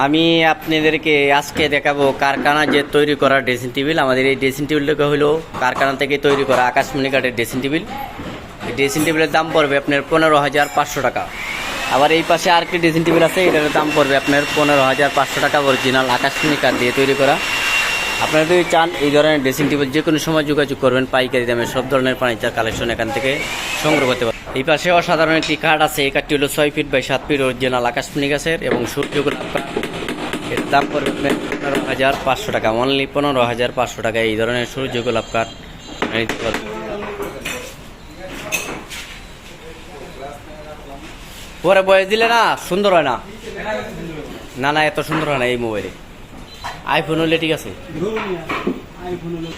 আমি আপনাদেরকে আজকে দেখাবো কারখানা যে তৈরি করা ড্রেসিং টেবিল আমাদের এই ড্রেসিং টেবিলটাকে হলো কারখানা থেকে তৈরি করা আকাশমণি কাঠের ড্রেসিং টেবিল এই ড্রেসিং টেবিলের দাম পড়বে আপনার পনেরো হাজার পাঁচশো টাকা। আবার এই পাশে আর কি ড্রেসিং টেবিল আছে, এটার দাম পড়বে আপনার পনেরো হাজার পাঁচশো টাকা অরিজিনাল আকাশমণি কাঠ দিয়ে তৈরি করা। আপনারা যদি চান এই ধরনের ড্রেসিং টেবিল যে কোনো সময় যোগাযোগ করবেন, পাইকারি দামে সব ধরনের ফার্নিচার কালেকশন এখান থেকে সংগ্রহ করতে পারেন এই পাশে অসাধারণ একটি কাঠ আছে, এই কাঠটি হলো ছয় ফিট বাই সাত ফিট অরিজিনাল আকাশমণি গাছের এবং সূর্য কাঠ এর দাম পড়বে পনেরো হাজার পাঁচশো টাকা অনলি পনেরো হাজার পাঁচশো টাকা। এই ধরনের সূর্য গোলাপ কাঠ। পরে বয়স দিলে না, সুন্দর হয় না? না না, এত সুন্দর হয় না এই মোবাইলে আইফোন হলে ঠিক আছে। আইফোন হলো